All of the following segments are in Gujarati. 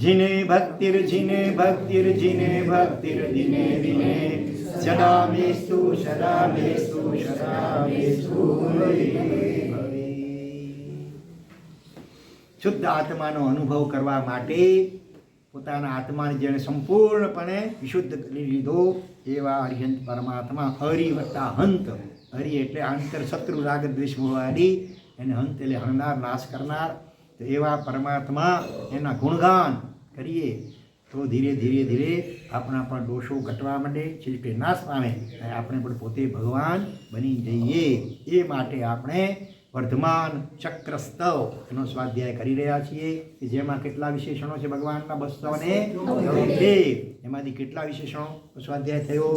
જીને ભક્તિર જીને સદા મેસ્તુ સદા મેસ્તુ સદા મેસ્તુ શુદ્ધ આત્માનો અનુભવ કરવા માટે પોતાના આત્માને જેણે સંપૂર્ણપણે વિશુદ્ધ કરી લીધો, એવા હરિહંત પરમાત્મા હરિ વત્તા હંત. હરિ એટલે આંતર શત્રુ રાગ દ્વેષ મોહાડી. એને હંત એટલે હણનાર નાશ કરનાર. તો એવા પરમાત્મા એના ગુણગાન કરીએ તો ધીરે ધીરે ધીરે આપણા પણ દોષો ઘટવા માંડે છેલ્લે નાશ પામે અને આપણે પણ પોતે ભગવાન બની જઈએ. એ માટે આપણે વર્ધમાન ચક્રસ્તવ એનો સ્વાધ્યાય કરી રહ્યા છીએ કે જેમાં કેટલા વિશેષણો છે ભગવાનના બસો ને બે એમાંથી કેટલા વિશેષણો સ્વાધ્યાય થયો?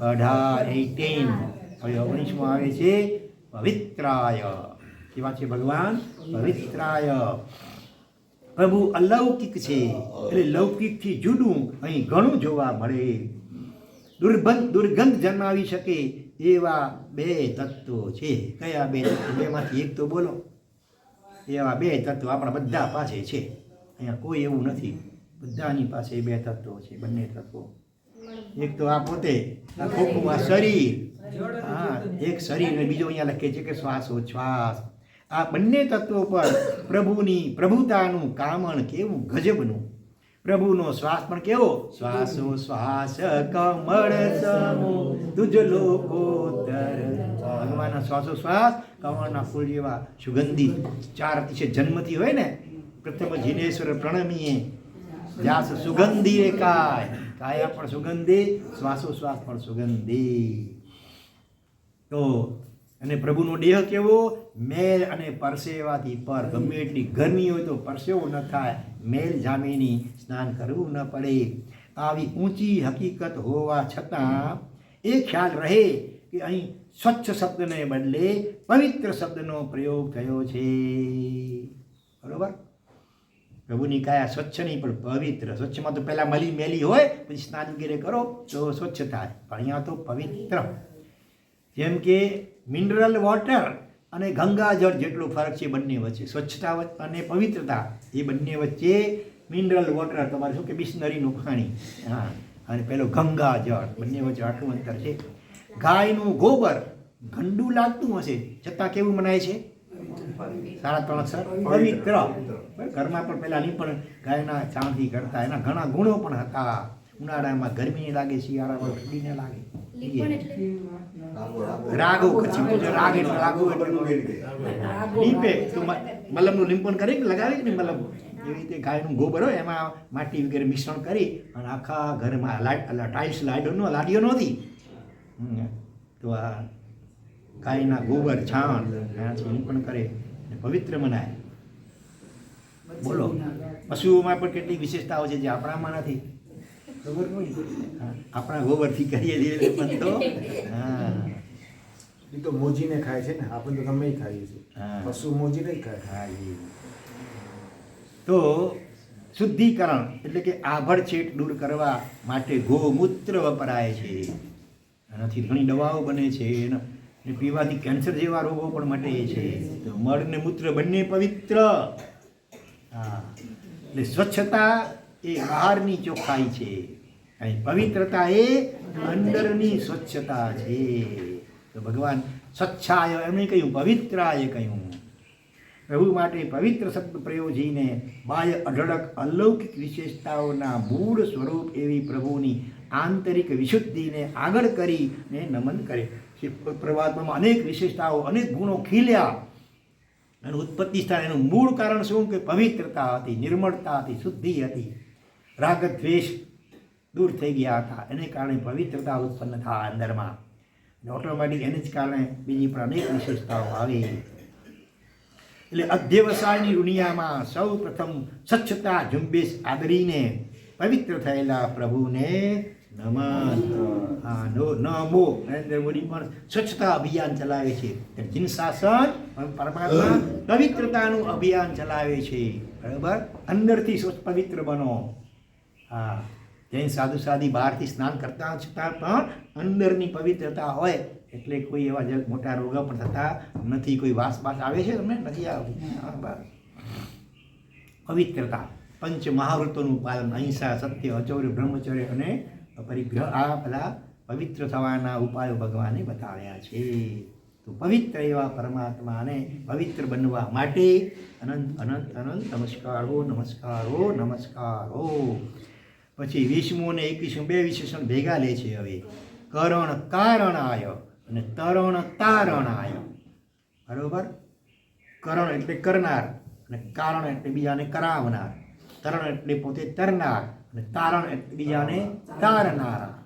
અઢાર. એટીન. હવે ઓગણીસમાં આવે છે. પવિત્રાય. કેવા છે ભગવાન પવિત્રાય પ્રભુ અલૌકિક છે એટલે લૌકિકથી જુદું અહીં ઘણું જોવા મળે. દુર્ગંધ દુર્ગંધ જન્માવી શકે એવા બે તત્વો છે. કયા બે બેમાંથી એક તો બોલો. એવા બે તત્વો આપણા બધા પાસે છે. અહીંયા કોઈ એવું નથી. બધાની પાસે બે તત્વો છે, બંને તત્વો. એક તો આ પોતે આ શરીર. હા, એક શરીર ને બીજો અહીંયા લખે છે કે શ્વાસોચ્છ્વાસ. આ બંને તત્વો પર પ્રભુની પ્રભુતાનું કામણ કેવું ગજબનું? પ્રભુનો શ્વાસ પણ કેવો? શ્વાસો શ્વાસ કમળ સમો, તુજ લોકોતર ભગવાનના શ્વાસો શ્વાસ, કમળના ફૂલ જેવા સુગંધી. ચાર અતિશય જન્મથી હોય ને, પ્રથમ જીનેશ્વર પ્રણમીએ જાસ સુગંધી એકાય. કાયા પણ સુગંધી, શ્વાસો શ્વાસ પણ સુગંધી. તો અને પ્રભુનો દેહ કેવો? મેલ અને પરસેવાથી પર. ગમે એટલી ગરમી હોય તો પરસેવો ન થાય. મેલ જામીની સ્નાન કરવું ન પડે. આવી ઊંચી હકીકત હોવા છતાં એ ખ્યાલ રહે કે અહીં સ્વચ્છ શબ્દને બદલે પવિત્ર શબ્દનો પ્રયોગ થયો છે. બરોબર? પ્રભુની કાયા સ્વચ્છ નહીં, પણ પવિત્ર. સ્વચ્છમાં તો પહેલાં મલી મેલી હોય, પછી સ્નાન વગેરે કરો તો સ્વચ્છ થાય. પણ અહીંયા તો પવિત્ર. જેમ કે મિનરલ વોટર અને ગંગાજળ જેટલો ફરક છે બંને વચ્ચે. સ્વચ્છતા અને પવિત્રતા એ બંને વચ્ચે મિનરલ વોટર તમારે શું કે બિસ્નરીનું પાણી હા. અને પેલો ગંગાજળ બંને વચ્ચે આટલું અંતર છે. ગાયનું ગોબર ગંડું લાગતું હશે છતાં કેવું મનાય છે? સાડા ત્રણ અક્ષર પવિત્ર. ઘરમાં પણ પહેલાં નહીં પણ ગાયના ચાંદી કરતા એના ઘણા ગુણો પણ હતા. ઉનાળામાં ગરમીને લાગે શિયાળામાં ઠંડીને લાગે. રાગો રાગ એટલે રાગો એટલે લીપે તો મલમનું લીંપણ કરી કે લગાવે કે મલમ એવી રીતે ગાયનું ગોબર હોય, એમાં માટી વગેરે મિશ્રણ કરી અને આખા ઘરમાં ટાઇલ્સ લાડ્યો લાડીઓ નહોતી. તો આ ગાયના ગોબર, છાણ, એનાથી લીંપણ કરે પવિત્ર મનાય. બોલો. પશુઓમાં પણ કેટલીક વિશેષતાઓ છે જે આપણામાં નથી. ખબર નહીં આપણા ગોબરથી કરીએ છીએ પણ તો. હા. એ તો મોજીને ખાય છે ને આપણે તો ગમે ખાઈએ છીએ. પશુ મોજીને ખાય. હા તો શુદ્ધિકરણ એટલે કે આભડછેટ દૂર કરવા માટે ગોમૂત્ર વપરાય છે. એનાથી ઘણી દવાઓ બને છે એના ને પીવાથી કેન્સર જેવા રોગો પણ મટે છે. તો મળ ને મૂત્ર બંને પવિત્ર. હા. એટલે સ્વચ્છતા એ બહારની ચોખ્ખાઈ છે. અને પવિત્રતા એ અંદરની સ્વચ્છતા છે. તો ભગવાન સ્વચ્છાય એમણે કહ્યું, પવિત્રાય કહ્યું. પ્રભુ માટે પવિત્ર શબ્દ પ્રયોજીને બાહ્ય અઢળક અલૌકિક વિશેષતાઓના મૂળ સ્વરૂપ એવી પ્રભુની આંતરિક વિશુદ્ધિને આગળ કરીને નમન કરે. છે અનેક વિશેષતાઓ, અનેક ગુણો ખીલ્યા. અને ઉત્પત્તિ સ્થાન, એનું મૂળ કારણ શું? કે પવિત્રતા હતી, નિર્મળતા હતી, શુદ્ધિ હતી. રાગ દ્વેષ દૂર થઈ ગયા હતા. એને કારણે પવિત્રતા ઉત્પન્ન થાય અંદરમાં. ઓટોમેટિક એને જ કારણે બીજી પણ અનેક વિશેષતાઓ આવે. એટલે અધ્યવસાયની દુનિયામાં સૌ પ્રથમ સ્વચ્છતા ઝુંબેશ આદરીને પવિત્ર થયેલા પ્રભુને નમો નરેન્દ્ર મોદી પણ સ્વચ્છતા અભિયાન ચલાવે છે. જિન શાસન પરમાત્મા પવિત્રતાનું અભિયાન ચલાવે છે. બરાબર? અંદરથી સ્વચ્છ પવિત્ર બનો. હા. જૈન સાધુ સાધી બહારથી સ્નાન કરતા છતાં પણ અંદરની પવિત્રતા હોય એટલે કોઈ એવા જગ મોટા રોગો પણ થતા નથી. કોઈ વાસ બાસ આવે છે તમને? નથી આવતી. પવિત્રતા. પંચ મહાવૃત્તોનું પાલન. અહિંસા, સત્ય, અચૌર્ય, બ્રહ્મચર્ય અને પરિગ્રહ આ બધા પવિત્ર થવાના ઉપાયો ભગવાને બતાવ્યા છે. તો પવિત્ર એવા પરમાત્માને પવિત્ર બનવા માટે અનંત અનંત અનંત નમસ્કારો નમસ્કારો નમસ્કારો. પછી વીસમું અને એકવીસમું બે વિશેષણ ભેગા લે છે હવે. કરણ કારણાય અને તરણ તારણ આય. બરોબર? કરણ એટલે કરનાર અને કારણ એટલે બીજાને કરાવનાર. તરણ એટલે પોતે તરનાર અને તારણ એટલે બીજાને તારનારા.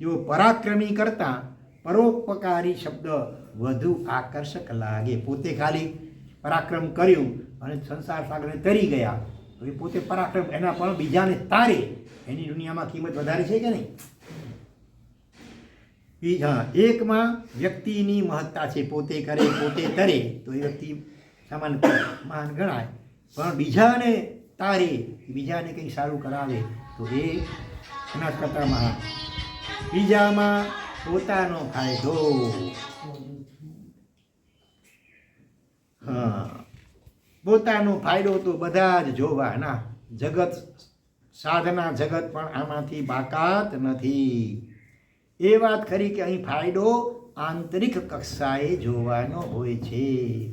જો પરાક્રમી કરતાં પરોપકારી શબ્દ વધુ આકર્ષક લાગે. પોતે ખાલી પરાક્રમ કર્યું અને સંસાર સાગરને તરી ગયા. હવે પોતે પરાક્રમ એના પણ બીજાને તારે. એની દુનિયામાં કિંમત વધારે છે કે નહીં? ઈ હા, એકમાં વ્યક્તિની મહત્તા છે, પોતે કરે, પોતે તરે, તો એ વ્યક્તિ સામાન્ય મહાન ગણાય. પણ બીજાને તારે, બીજાને કંઈ સારું કરાવે, તો એ એના કરતાં મહાન બીજામાં પોતાનો ફાયદો. હા. પોતાનો ફાયદો તો બધા જ જોવાના જગત સાધના જગત પણ આમાંથી બાકાત નથી. એ વાત ખરી કે અહીં ફાયદો આંતરિક કક્ષાએ જોવાનો હોય છે.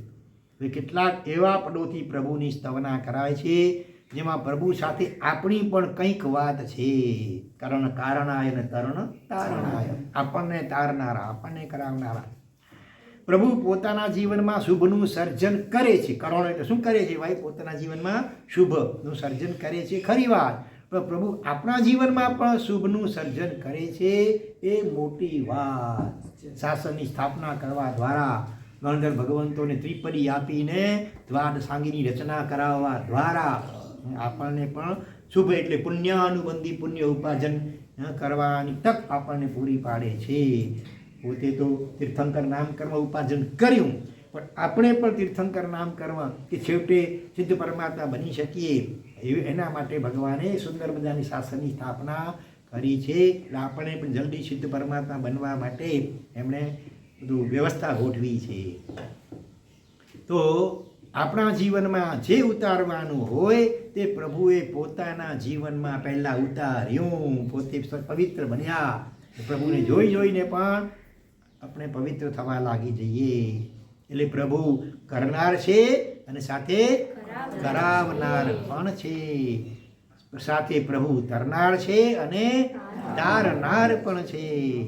હવે કેટલાક એવા પદોથી પ્રભુની સ્તવના કરાય છે, જેમાં પ્રભુ સાથે આપણી પણ કંઈક વાત છે. કારણ કારણાય ને તરણ તારણાય. આપણને તારનારા, આપણને કરાવનારા. પ્રભુ પોતાના જીવનમાં શુભનું સર્જન કરે છે. કરણ એટલે શું કરે છે ભાઈ? પોતાના જીવનમાં શુભનું સર્જન કરે છે. ખરી વાત. પણ પ્રભુ આપણા જીવનમાં પણ શુભનું સર્જન કરે છે એ મોટી વાત શાસનની સ્થાપના કરવા દ્વારા ગણધર ભગવંતોને ત્રિપદી આપીને દ્વાદ સાંગીની રચના કરાવવા દ્વારા આપણને પણ શુભ એટલે પુણ્યાનુબંધી, પુણ્ય ઉપાર્જન કરવાની તક આપણને પૂરી પાડે છે. પોતે તો તીર્થંકર નામ કર્મ ઉપાર્જન કર્યું, પણ આપણે પણ તીર્થંકર નામ કર્મ કે છેવટે સિદ્ધ પરમાત્મા બની શકીએ એ એના માટે ભગવાને સુંદર મજાની શાસનની સ્થાપના કરી છે. એટલે આપણે પણ જલ્દી સિદ્ધ પરમાત્મા બનવા માટે એમણે બધું વ્યવસ્થા ગોઠવી છે. તો આપણા જીવનમાં જે ઉતારવાનું હોય તે પ્રભુએ પોતાના જીવનમાં પહેલાં ઉતાર્યું, પોતે પવિત્ર બન્યા. પ્રભુને જોઈ જોઈને પણ આપણે પવિત્ર થવા લાગી જઈએ. એટલે પ્રભુ કરનાર છે અને સાથે કરાવનાર પણ છે. સાથે પ્રભુ તરનાર છે અને તારનાર પણ છે.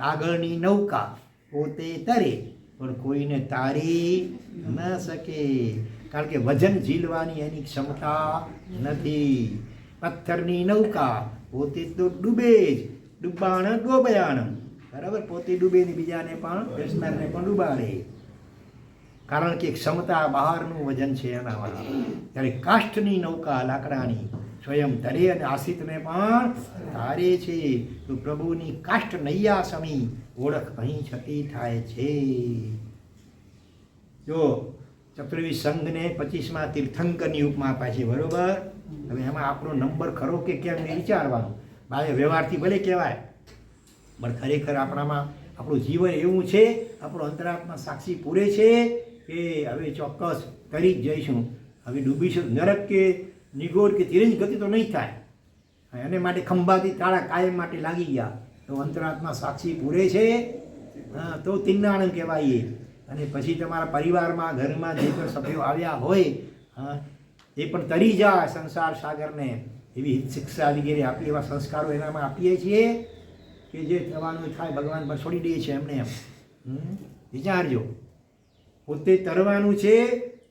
આગળની નૌકા પોતે તરે, પણ કોઈને તારી ન શકે. કારણ કે વજન ઝીલવાની એની ક્ષમતા નથી. પથ્થરની નૌકા પોતે તો ડૂબે જ. ડૂબાણ ડોબયાણ બરાબર? પોતે ડૂબે ને બીજાને પણ, બેસનારને પણ ડૂબાડે. કારણ કે ક્ષમતા બહારનું વજન છે એનામાં ત્યારે કાષ્ઠની નૌકા લાકડાની સ્વયં ધરે અને આશિતને પણ ધારે છે, તો પ્રભુની કાષ્ઠ નૈયા સમી ઓળખ અહીં છતી થાય છે. જો ચતુર્વી સંઘને પચીસમાં તીર્થંકરની ઉપમા અપાય છે, બરોબર? હવે એમાં આપણો નંબર ખરો કે કેમ એ વિચારવાનું? બાય વ્યવહારથી ભલે કહેવાય પણ ખરેખર આપણામાં આપણું જીવન એવું છે, આપણો અંતરાત્મા સાક્ષી પૂરે છે કે હવે ચોક્કસ કરી જ જઈશું. હવે ડૂબીશું નરક કે નિગોર કે ધીરજ ગતિ તો નહીં થાય. એને માટે ખંભાથી તાળા કાયમ માટે લાગી ગયા. તો અંતરાત્મા સાક્ષી પૂરે છે. તો તિન્નાણંદ કહેવાય અને પછી તમારા પરિવારમાં, ઘરમાં જે પણ સભ્યો આવ્યા હોય એ પણ તરી જાય સંસાર સાગરને. એવી શિક્ષા વગેરે આપી, એવા સંસ્કારો એનામાં આપીએ છીએ. કે જે થવાનું થાય ભગવાન પર છોડી દઈએ છીએ એમને એમ? વિચારજો. પોતે તરવાનું છે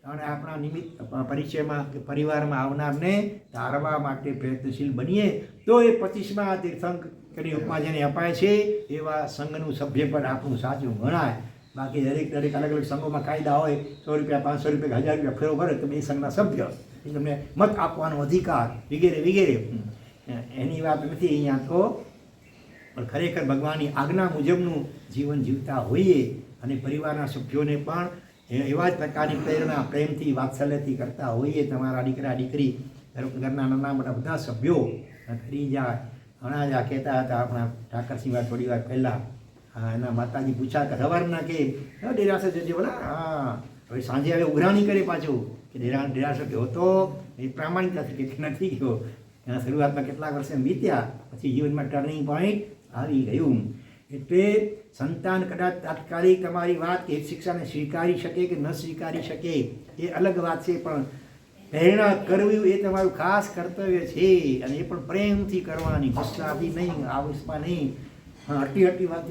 અને આપણા નિમિત્ત પરિચયમાં કે પરિવારમાં આવનારને તારવા માટે પ્રયત્નશીલ બનીએ તો એ પચીસમાં તીર્થંકરની ઉપમા જેને અપાય છે, એવા સંઘનું સભ્ય પણ આપણું સાચું ગણાય. બાકી દરેક દરેક અલગ અલગ સંઘોમાં કાયદા હોય, સો રૂપિયા, પાંચસો રૂપિયા હજાર રૂપિયા ફેરો ભરે તો એ સંઘના સભ્ય. એ તમને મત આપવાનો અધિકાર, વગેરે વગેરે. એની વાત નથી અહીંયા તો પણ ખરેખર ભગવાનની આજ્ઞા મુજબનું જીવન જીવતા હોઈએ અને પરિવારના સભ્યોને પણ એવા જ પ્રકારની પ્રેરણા પ્રેમથી વાત્સલ્યથી કરતા હોઈએ તમારા દીકરા દીકરી ઘરના નાના મોટા બધા સભ્યો ફરી જાય ઘણા જ કહેતા હતા આપણા ઠાકરસિંહ થોડી વાર પહેલાં. હા એના માતાજી પૂછા કે સવારના કે? "હે, ડેરાસર જજે. બોલા હા. હવે સાંજે હવે ઉઘરાણી કરે પાછું. કે ડેરા ડેરાસર ગયો તો? એ પ્રામાણિકતાથી કે નથી ગયો? એના શરૂઆતમાં કેટલાક વર્ષે વીત્યા? પછી જીવનમાં ટર્નિંગ પોઈન્ટ આવી ગયું. એટલે સંતાન કદાચ તાત્કાલિક તમારી વાત કે શિક્ષાને સ્વીકારી શકે કે ન સ્વીકારી શકે, એ અલગ વાત છે, પણ પ્રેરણા કરવી એ તમારું ખાસ કર્તવ્ય છે અને એ પણ પ્રેમથી કરવાની, ગુસ્સાથી નહીં, આવશમાં નહીં. હટી હટી વાત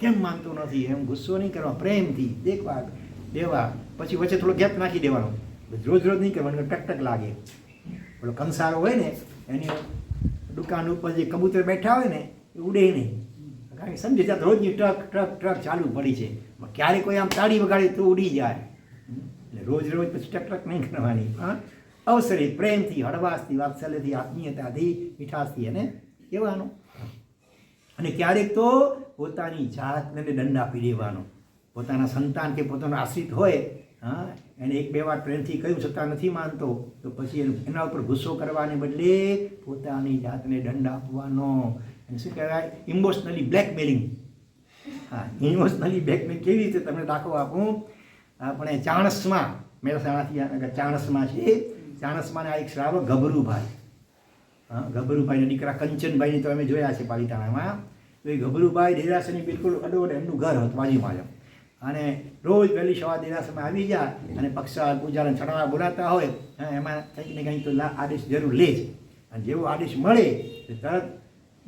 કમ માનતો નથી? એમ ગુસ્સો નહીં કરવા, પ્રેમથી. દેખવા દેવા પછી વચ્ચે થોડો ગેપ નાખી દેવાનો. રોજ રોજ નહીં કરવાનું ટક ટક લાગે. પેલો કંસારો હોય ને, એની દુકાન ઉપર જે કબૂતર બેઠા હોય ને એ ઉડે નહીં. કારણ કે સમજે ત્યાં રોજની ટ્રક ટ્રક ટ્રક ચાલુ પડી છે. ક્યારેક કોઈ આમ તાળી વગાડે તો ઉડી જાય. એટલે રોજ રોજ પછી ટક ટક નહીં કરવાની. હા? અવસરે પ્રેમથી, હળવાશથી, વાત્સલ્યથી, આત્મીયતાથી, મીઠાશથી એને કહેવાનું. અને ક્યારેક તો પોતાની જાતને દંડ આપી દેવાનો. પોતાના સંતાન કે પોતાનો આશ્રિત હોય, હા, એને એક, બે વાર પ્રેમથી કહ્યું છતાં નથી માનતો, તો પછી એનું- એના ઉપર ગુસ્સો કરવાને બદલે પોતાની જાતને દંડ આપવાનો. એને શું કહેવાય? ઇમોશનલી બ્લેકમેલિંગ હા ઇમોશનલી બ્લેકમેલ કેવી રીતે તમને દાખલો આપું? આપણે ચાણસમાં મહેસાણાથી ચાણસમાં છે, ચાણસમાં આ એક શ્રાવક ગભરુભાઈ. હા ગભરુભાઈના દીકરા કંચનભાઈને તો અમે જોયા છે પાલિતાણામાં. તો એ ગભરુભાઈ દેરાસરની બિલકુલ અડોડ એમનું ઘર હતું બાજુમાં જ અને રોજ વહેલી સવાર દેરાસરમાં આવી જાય અને પક્ષા પૂજાને ચડાવવા બોલાતા હોય એમાં કંઈક ને કંઈક તો આદેશ જરૂર લે જ અને જેવો આદેશ મળે તરત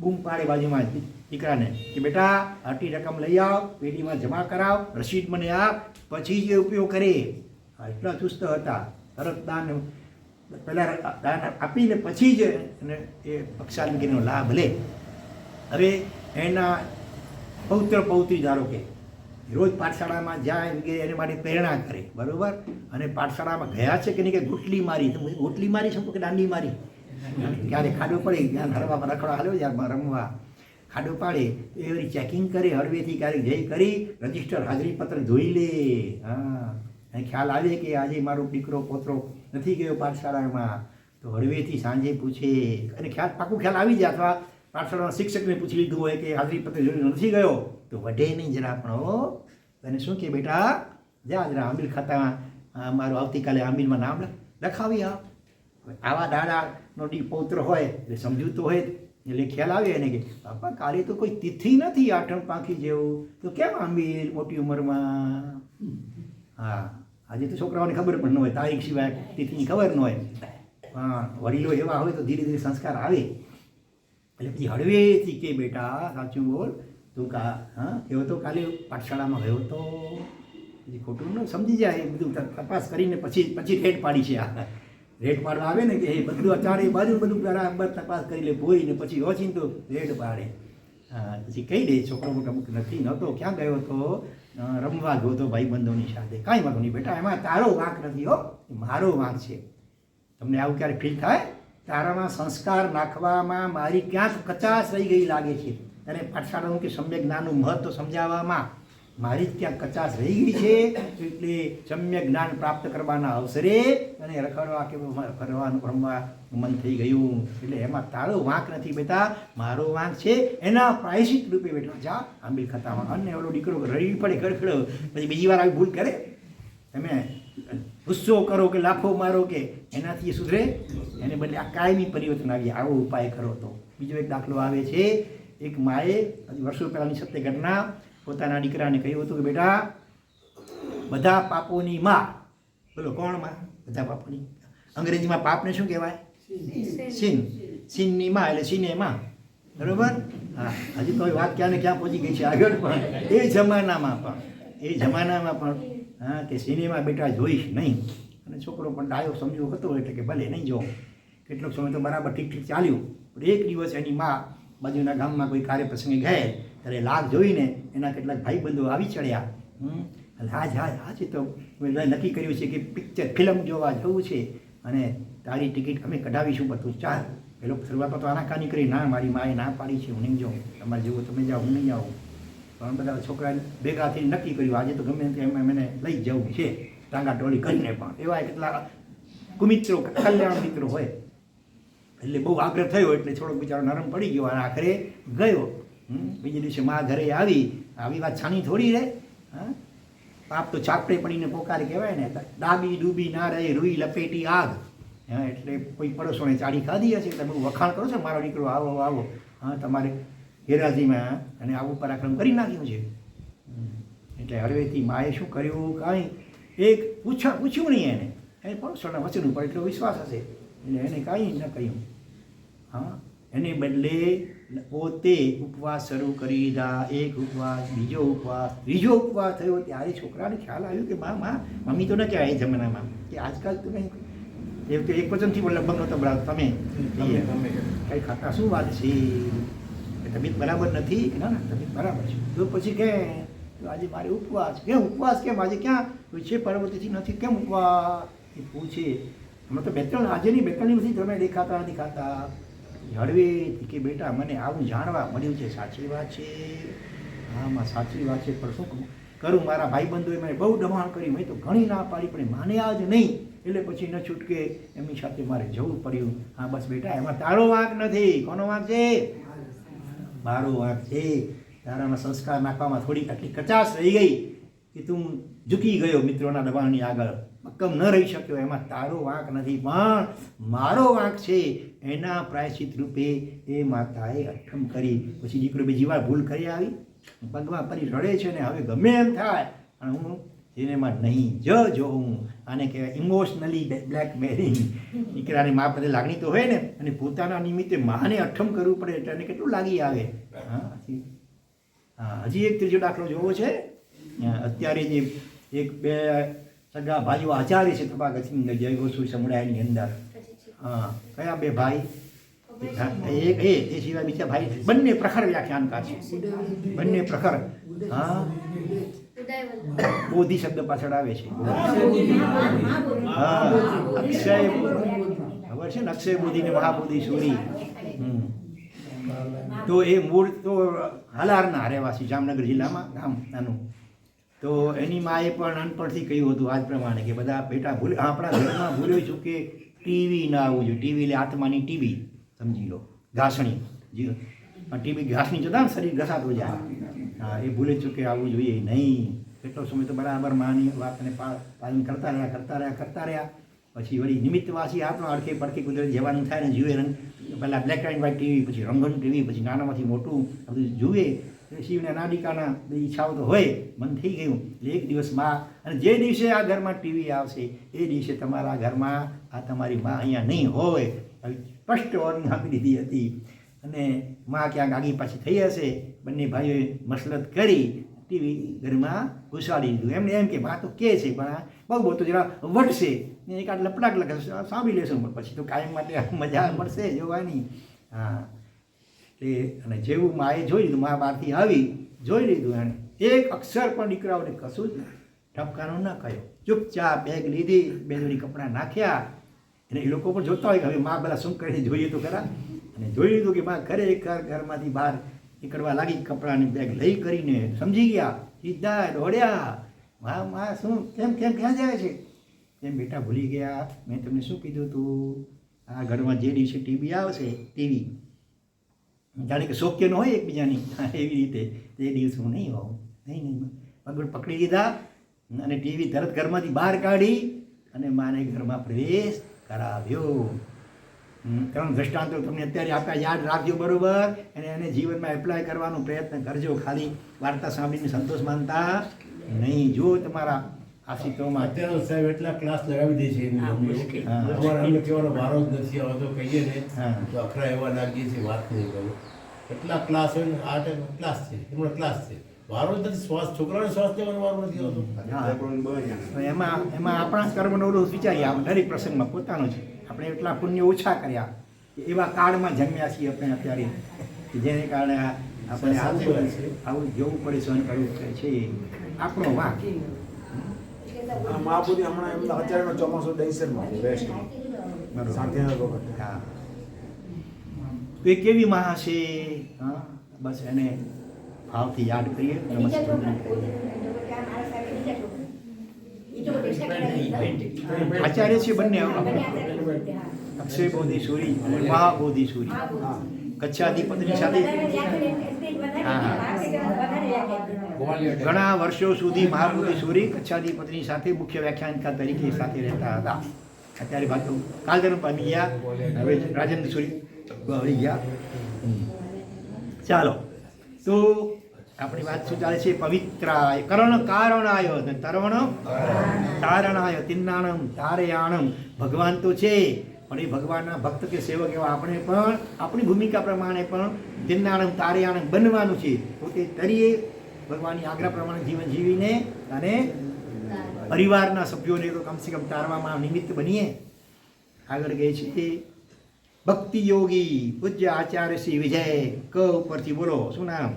બૂમ પાડે બાજુમાં દીકરાને કે બેટા, આટલી રકમ લઈ આવ, પેઢીમાં જમા કરાવ, રસીદ મને આપ, પછી જે ઉપયોગ કરે. એટલા ચુસ્ત હતા. તરત દાન, પહેલાં દાન આપીને પછી જ એને એ પક્ષાલગીનો લાભ લે. હવે એના પૌત્ર પૌત્રી ધારો કે, રોજ પાઠશાળામાં જાય વગેરે એને માટે પ્રેરણા કરે, બરોબર? અને પાઠશાળામાં ગયા છે કે નહીં કે ગુટલી મારી ગુટલી મારી છે કે દાંડી મારી? ક્યારે ખાડો પડે ત્યાં હરવા રખડો હાલ્યો જ્યાં રમવા ખાડો પાડે, તો એ ચેકિંગ કરે, હળવેથી ક્યારેક જઈ કરી, રજિસ્ટર હાજરી પત્ર જોઈ લે. હા. અને ખ્યાલ આવે કે આજે મારો દીકરો, પોતરો નથી ગયો પાઠશાળામાં, તો હળવેથી સાંજે પૂછે. અને ખ્યાલ, પાકું ખ્યાલ આવી જાય અથવા પાઠશાળાના શિક્ષકને પૂછી લીધું હોય કે હાજરી પત્ર જોઈ નથી ગયો, તો વઢે નહીં જરા પણ તને શું કે બેટા? જા જરા આમિર ખાતામાં મારું આવતીકાલે આમિરમાં નામ લખાવી આપ આવા દાદાનો ડી પૌત્ર હોય એટલે સમજૂતો હોય, એટલે ખ્યાલ આવે એને કે, બાપા, કાલે તો કોઈ તિથિ નથી આઠમ પાંખી જેવું. તો કેમ આંબી મોટી ઉંમરમાં? હા, આજે તો છોકરાઓને ખબર પણ ન હોય, તારીખ સિવાય તિથિની ખબર ન હોય. હા વડીલો એવા હોય તો ધીરે ધીરે સંસ્કાર આવે. એટલે પછી હળવેથી કે બેટા, સાચું બોલ. તું કા, હા એવો તો કાલે પાઠશાળામાં ગયો તો. પછી ખોટું ન સમજી જાય બધું તપાસ કરીને પછી પછી રેટ પાડી છે આ. રેટ પાડવા આવે ને કે એ બધું ચારે બાજુ બધું બરાબર તપાસ કરી લે ભોઈને પછી ઓછીને તો રેડ પાડે. હા, પછી કહી દે, છોકરો મોટા અમુક નથી, નહોતો. ક્યાં ગયો તો? રમવા ગયો હતો ભાઈબંધોની સાથે. કાંઈ વાંધો નહીં બેટા, એમાં તારો વાંક નથી હો. મારો વાંક છે. તમને આવું ક્યારેક ફીલ થાય? તારામાં સંસ્કાર નાખવામાં મારી ક્યાંક કચાશ રહી ગઈ લાગે છે. અને પાઠશાળાનું કે સમ્યક જ્ઞાનનું મહત્વ સમજાવવામાં મારી ક્યાંક કચાશ રહી ગઈ છે, એટલે સમ્યક જ્ઞાન પ્રાપ્ત કરવાના અવસરે અને રખડવા કે ફરવાનું રમવા મન થઈ ગયું. એટલે એમાં તારો વાંક નથી બેટા, મારો વાંક છે, એના પ્રાયશ્ચિત રૂપે બેટા જા આંબી ખાતામાં અને ઓલો દીકરો રડી પડે ગડખડો પછી બીજી વાર આવી ભૂલ કરે. તમે ગુસ્સો કરો કે લાફો મારો કે એનાથી એ સુધરે. એને બદલે આ કાયમી પરિવર્તન આવી. આવો ઉપાય કરો તો. બીજો એક દાખલો આવે છે. એક માએ વર્ષો પહેલાંની સત્ય ઘટના પોતાના દીકરાને કહ્યું હતું કે બેટા બધા પાપોની માં બોલો કોણમાં બધા પાપોની અંગ્રેજીમાં પાપને શું કહેવાય? સિન. સિનની માં એટલે સિને માં બરોબર? હા. હજી તો વાત ક્યાં ને ક્યાં પહોંચી ગઈ છે આગળ પણ. એ જમાનામાં પણ. એ જમાનામાં પણ. હા કે સિનેમા બેટા જોઈશ નહીં. અને છોકરો પણ ડાયો સમજ્યો હતો એટલે કે ભલે નહીં જો. કેટલોક સમય તો બરાબર ઠીક ઠીક ચાલ્યું. પણ એક દિવસ એની માં બાજુના ગામમાં કોઈ કાર્ય પ્રસંગે ગયે ત્યારે લાગ જોઈને એના કેટલાક ભાઈબંધો આવી ચડ્યા. એટલે હાજ હાજ હાજ તો મેં નક્કી કર્યું છે કે પિક્ચર, ફિલ્મ જોવા જવું છે અને તારી ટિકિટ અમે કઢાવીશું બધું. ચાલ, પેલો શરૂઆતમાં તો આનાકાની કરી. ના, મારી માએ ના પાડી છે, હું નહીં જાઉં. તમારે જેવું તમે જાઓ, હું નહીં જાઉં. પણ બધા છોકરા ભેગા થઈને નક્કી કર્યું, આજે તો ગમે તેમ મને લઈ જવું છે. ટાંગા ટોળી કરીને પણ. એવા કેટલા કુમિત્રો, કલ્યાણ મિત્રો હોય. એટલે બહુ આગ્રહ થયો, એટલે થોડોક બિચારો નરમ પડી ગયો અને આખરે ગયો. બીજે દિવસે મા ઘરે આવી આવી વાત છાની થોડી રહે, હા? પાપ તો ચાપડે પડીને પોકારે કહેવાય ને ડાબી ડૂબી ના રહે, રૂઈ લપેટી આગ. હા, એટલે કોઈ પડોશોને ચાડી ખાધી હશે બહુ વખાણ કરો છો, મારો દીકરો આવો આવો હા, તમારે હેરાજીમાં અને આવું પરાક્રમ કરી નાખ્યું છે. એટલે હળવેથી માએ શું કર્યું? કાંઈ એક પૂછા, પૂછ્યું નહીં એને. એ પડોશોના વચન ઉપર એટલો વિશ્વાસ હશે. એટલે એને કાંઈ ન કહ્યું. હા, એને બદલે પોતે ઉપવાસ શરૂ કરી દીધા. એક ઉપવાસ બીજો ઉપવાસ ત્રીજો ઉપવાસ થયો. ત્યારે છોકરાને ખ્યાલ આવ્યો કે મા મા મમ્મી તો ન કહેવાય એ જમાનામાં. કે આજકાલ તો કંઈ એવું કે એક વચનથી પણ લગભગ નહોતો બરાબર તમે તમે તમે કંઈ ખાતા શું વાત છે? કે તબિયત બરાબર નથી? ના ના તબિયત બરાબર છે. તો પછી કે આજે મારે ઉપવાસ. કેમ ઉપવાસ કેમ? આજે ક્યાં? છે પાર્વતીથી નથી. કેમ ઉપવાસ? એ પૂછે. અમે તો બે ત્રણ આજે નહીં બે ત્રણ દિવસથી તમે દેખાતા નથી ખાતા. હળવેથી કે બેટા, મને આવું જાણવા મળ્યું છે. સાચી વાત છે. હા માં સાચી વાત છે, પણ શું કરું? મારા ભાઈબંધોએ મને બહુ દબાણ કર્યું. મેં તો ઘણી ના પાડી, પણ માને આજ નહીં. એટલે પછી ન છૂટકે એમની સાથે મારે જવું પડ્યું. હા, બસ બેટા, એમાં તારો વાંક નથી. કોનો વાંક છે? મારો વાંક છે. તારામાં સંસ્કાર નાખવામાં થોડીક આટલી કચાશ રહી ગઈ. કે તું ઝૂકી ગયો મિત્રોના દબાણની આગળ. મક્કમ ન રહી શક્યો, એમાં તારો વાંક નથી. પણ મારો વાંક છે, એના પ્રાયશ્ચિત રૂપે એ માતાએ અઠમ કરી. પછી દીકરો બીજી વાર ભૂલ કરી આવી. પગમાં પરી રડે છે ને હવે ગમે એમ થાય, પણ હું સિનેમા નહીં જ જોઉં. આને કહેવાય ઇમોશનલી બ્લેકમેલિંગ દીકરાની મા પ્રત્યે લાગણી તો હોય ને, અને પોતાના નિમિત્તે માને અઠમ કરવું પડે એટલે કેટલું લાગી આવે. હા, હજી- એક ત્રીજો દાખલો જોવો છે. અત્યારે જે એક બે સગા ભાઈઓ આચાર્ય છે તપાગતસિંહ જય ગોસુ સમુદાયની અંદર. હા, કયા બે ભાઈ? એક એ એ સિવાય બીજા ભાઈ? બંને પ્રખર વ્યાખ્યાનકાર છે. બંને પ્રખર, હા. બોધિ શબ્દ પાછળ આવે છે. હા, અક્ષય ખબર છે ને અક્ષય બોધિ ને મહાબોધિ સૂરી. તો એ મૂળ, તો હાલારના રહેવાસી જામનગર જિલ્લામાં, ગામ નાનું. તો એની માએ પણ નાનપણથી કહ્યું હતું આજ પ્રમાણે કે, બધા બેટા ભૂલ, આપણા ઘરમાં ભૂલ્યો છું કે ટીવી ના આવવું જોઈએ. ટીવી એટલે આત્માની ટીવી સમજી લો, ઘાસણી. જી. ટીવી ઘાસણી જોતા ને શરીર ઘસાતું જાય. હા, એ ભૂલે છું કે આવવું જોઈએ નહીં. કેટલો સમય તો બરાબર માની વાતને પાલન કરતા રહ્યા કરતા રહ્યા કરતા રહ્યા. પછી વળી નિમિત્તવાસી હાથમાં અડકે પડકે કુદરત જવાનું થાય ને જુએ રંગ પહેલાં બ્લેક એન્ડ વ્હાઇટ ટીવી પછી રંગન ટીવી પછી નાનામાંથી મોટું બધું જુએ. શિવને નાડિકાના ઈચ્છાઓ તો હોય, મન થઈ ગયું. એટલે એક દિવસમાં, અને જે દિવસે આ ઘરમાં ટીવી આવશે, એ દિવસે તમારા ઘરમાં આ તમારી માં અહીંયા નહીં હોય. આવી સ્પષ્ટ વોર્નિંગ આપી દીધી હતી. અને માં ક્યાંક આગી પાછી થઈ હશે, બંને ભાઈઓએ મસલત કરી, ટીવી ઘરમાં ઘુસાડી દીધું. એમને એમ કે, માં તો કે છે, પણ બહુ બહુ તો જરા વટશે. ને એકાદ લપડાક લખે સાંભળી લેશું, પણ પછી તો કાયમ માટે મજા મળશે જોવાની હા. એ અને જેવું માએ જોઈ લીધું, મા બહારથી આવી, જોઈ લીધું એણે એક અક્ષર પણ દીકરાઓને કશું જ ઠપકાનો ન કહ્યો ચૂપચાપ બેગ લીધી બે જોડી કપડાં નાખ્યા. અને એ લોકો પણ જોતા હોય કે હવે મા પેલા શું કરીને જોઈએ તો ખરા. અને જોઈ લીધું કે મા ઘરે ઘર, ઘરમાંથી બહાર નીકળવા લાગી કપડાની બેગ લઈ કરીને સમજી ગયા. સીધા દોડ્યા. મા મા, શું? કેમ કેમ, ક્યાં જાય છે? એમ બેટા ભૂલી ગયા. મેં તમને શું કીધું તું? આ ઘરમાં જે દિવસે ટીવી આવશે ટીવી જાણે કે શોક્ય ન હોય એકબીજાની. એવી રીતે એ દિવસ હું નહીં હોઉં. નહીં નહીં પગડ પકડી લીધા અને ટીવી તરત ઘરમાંથી બહાર કાઢી અને માને ઘરમાં પ્રવેશ કરાવ્યો. ત્રણ દ્રષ્ટાંતો તમને અત્યારે આપ્યા, યાદ રાખજો બરોબર. અને એને જીવનમાં એપ્લાય કરવાનો પ્રયત્ન કરજો. ખાલી વાર્તા સાંભળીને સંતોષ માનતા નહીં. જો તમારા આશિતોમાં અત્યારે સાહેબ એટલા ક્લાસ લગાવી દે છે એની અમને. અમારે અમને કહેવાનો વારો જ નથી આવતો કહીએ ને હા. તો અખરા એવા લાગીએ છીએ વાત નહીં કરું. એટલા ક્લાસ હોય ને આ ટાઈમ ક્લાસ છે એમનો ક્લાસ છે. વારો જ નથી શ્વાસ છોકરાને શ્વાસ લેવાનો વારો નથી આવતો. એમાં એમાં આપણા કર્મનો રોજ વિચારીએ આમ દરેક પ્રસંગમાં પોતાનો છે આપણે એટલા પુણ્ય ઓછા કર્યા એવા કાળમાં જન્મ્યા છીએ આપણે અત્યારે કે જેને કારણે આ આપણે. આવું આવું જોવું પડે સહન કરવું છે. આપણો વાંક. આ મહાપુરી હમણાં એમના અત્યારનો ચોમાસું દહીસરમાં છે બેસ્ટ બરોબર. હા. તો એ કેવી મહા છે? હા બસ એને ભાવથી યાદ કરીએ. નમસ્કાર આચાર્ય છે બંને અક્ષય બોધિ સૂરી અને મહાબોધિ સૂરી. હા. કચ્છાધિપતિની સાથે. ઘણા વર્ષો સુધી મહાબોધિ સૂરી કચ્છાધિપતિની સાથે મુખ્ય વ્યાખ્યાનકાર તરીકે સાથે રહેતા હતા. અત્યારે બાજુ કાલધર્મ પામી ગયા. હવે રાજેન્દ્ર સૂરી વળી ગયા. ચાલો. તો આપણી વાત શું ચાલે છે? પવિત્રાય કરણ કારણાય તરવણ તરણ તારણાય તિન્નાણમ તારયાણમ ભગવાન તો છે. પણ એ ભગવાનના ભક્ત કે સેવક એવા આપણે પણ આપણી ભૂમિકા પ્રમાણે પણ તિન્નાણમ તારયાણમ બનવાનું છે. પોતે તરીએ ભગવાનની આગ્રહ પ્રમાણે જીવન જીવીને અને પરિવારના સભ્યોને તો કમસે કમ તારવામાં નિમિત્ત બનીએ. આગળ કહે છે ભક્તિ યોગી પૂજ્ય આચાર્ય શ્રી વિજય ક ઉપરથી બોલો. શું નામ?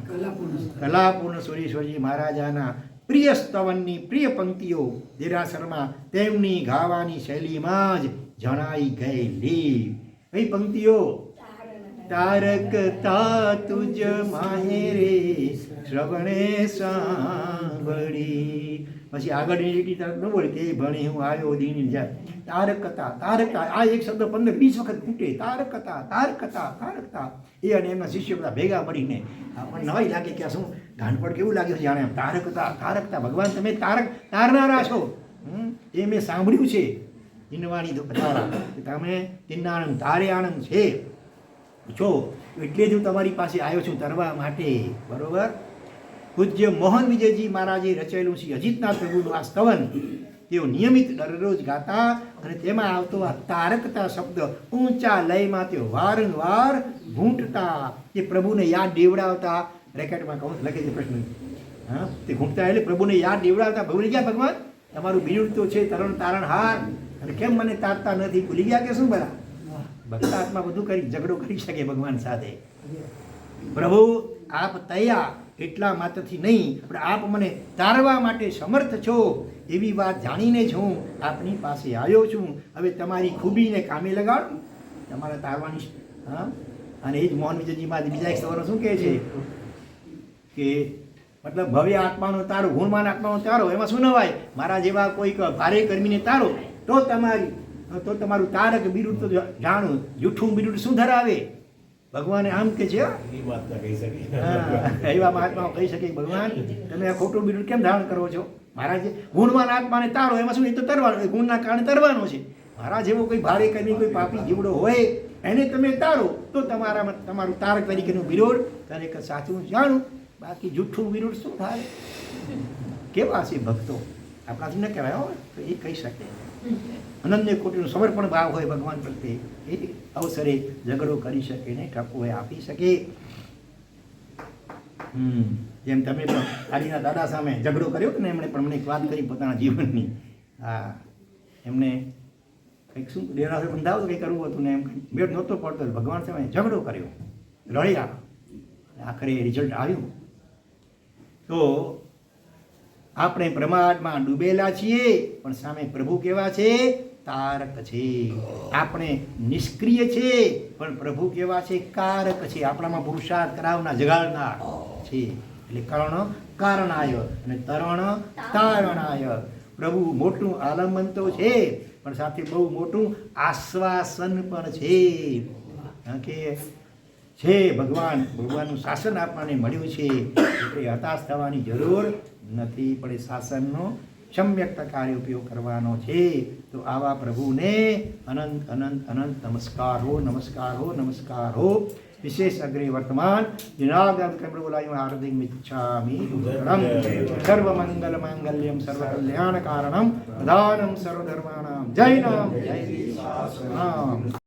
કલાપૂર્ણ સુરેશ્વરજી મહારાજાના પ્રિય સ્તવનની પ્રિય પંક્તિઓ દેરાસરમાં તેમની ગાવાની શૈલીમાં જ જણાઈ ગયેલી. કઈ પંક્તિઓ. તારકતા તુજ માહેરે શ્રવણે સાંભળી. પછી આગળની લીટી તારક ન બોલે કે ભણી, હું આવ્યો દીની જાય તારકતા તારકતા આ એક શબ્દ પંદર વીસ વખત ફૂટે. તારકતા તારકતા તારકતા એ અને એમના શિષ્ય બધા ભેગા મળીને આપણને નવાઈ લાગે કે શું ગાંઠપડ કેવું લાગે છે જાણે તારકતા તારકતા ભગવાન તમે તારક, તારનારા છો? એ મેં સાંભળ્યું છે. ઇનવાણી કે તમે તિન્નાણંદ આનંદ છે છો એટલે જ હું તમારી પાસે આવ્યો છું તરવા માટે બરોબર પૂજ્ય મોહન વિજયજી મહારાજે રચેલું છે અજીતનાથ પ્રભુનું આ સ્તવન તેઓ નિયમિત દરરોજ ગાતા અને તેમાં આવતો આ તારકતા શબ્દ ઊંચા લયમાં તેઓ વારંવાર ઘૂંટતા તે પ્રભુને યાદ દેવડાવતા રેકેટમાં કહું લખે છે પ્રશ્ન હા તે ઘૂંટતા એટલે પ્રભુને યાદ દેવડાવતા ભૂલી ગયા ભગવાન તમારું બિરુદ તો છે તરણ તારણ હાર અને કેમ મને તારતા નથી? ભૂલી ગયા કે શું બરા ભક્તાત્મા બધું કરી ઝઘડો કરી શકે ભગવાન સાથે. પ્રભુ આપ તયા એટલા માત્રથી નહીં પણ આપ મને તારવા માટે સમર્થ છો એવી વાત જાણીને જ હું આપની પાસે આવ્યો છું. હવે તમારી ખૂબીને કામે લગાડો. તમારા તારવાની હા? અને એ જ મોહન વિજયજી માં બીજા એક સવારો શું કહે છે? કે મતલબ ભવ્ય આત્માનો તારો ગુણમાન આત્માનો તારો એમાં શું નવાય? મારા જેવા કોઈક ભારે કર્મીને તારો. તો તમારી તો તમારું તારક બિરુદ તો જાણો જૂઠું બિરુદ શું ધરાવે? ભગવાને આમ કે છે. એ વાત કહી શકે. એવા મહાત્માઓ કહી શકે ભગવાન તમે આ ખોટું બિરુદ કેમ ધારણ કરો છો? મારા જે ગુણવાન આત્માને તારો એમાં શું એ તો તરવાનો ગુણના કારણે તરવાનો છે. મારા જેવો કોઈ ભારે કર્મી કોઈ પાપી જીવડો હોય એને તમે તારો તો તમારા તમારું તારક તરીકેનું વિરોધ ખરેખર સાચું જાણું. બાકી જૂઠું બિરુદ શું થાય? કેવા છે ભક્તો? આપણાથી ન કહેવાય હો તો એ કહી શકે. અનન્ય કોટીનું સમર્પણ ભાવ હોય ભગવાન પ્રત્યે, એ અવસરે ઝઘડો કરી શકે ને ઠપકો આપી શકે. જેમ તમે પણ કાલીના દાદા સામે ઝઘડો કર્યો ને, એમણે પણ મને એક વાત કરી પોતાના જીવનની. હા. એમને કંઈક શું ડેરાસે બંધાવો કંઈ કરવું હતું ને એમ મેળ નહોતો પડતો ભગવાન સામે ઝઘડો કર્યો રળ્યા આખરે રિઝલ્ટ આવ્યું. તો આપણે પ્રમાદમાં ડૂબેલા છીએ, પણ સામે પ્રભુ કેવા છે? તારક છે. આપણે નિષ્ક્રિય છે, પણ પ્રભુ કેવા છે? કારક છે. આપણામાં પુરુષાર્થ કરાવના જગાડનાર છે. એટલે કર્ણ, કારણાય અને તરણ, તારણાય. પ્રભુ મોટું આલંબન તો છે, પણ સાથે બહુ મોટું આશ્વાસન પણ છે. કે છે ભગવાન, ભગવાનનું શાસન આપણને મળ્યું છે એટલે હતાશ થવાની જરૂર નથી, પણ શાસનનો સમ્યક પ્રકારે ઉપયોગ કરવાનો છે. તો આવા પ્રભુને અનંત અનંત અનંત નમસ્કાર નમસ્કાર નમસ્કાર વિશેષ અગ્રે વર્તમાન દિનાગમ કમળોલાયું હાર્દિક મિચ્છામિ સર્વ મંગલ માંગલ્યમ, સર્વ કલ્યાણ કારણમ. પ્રધાનમ સર્વધર્માણામ. જય નામ. જય રામ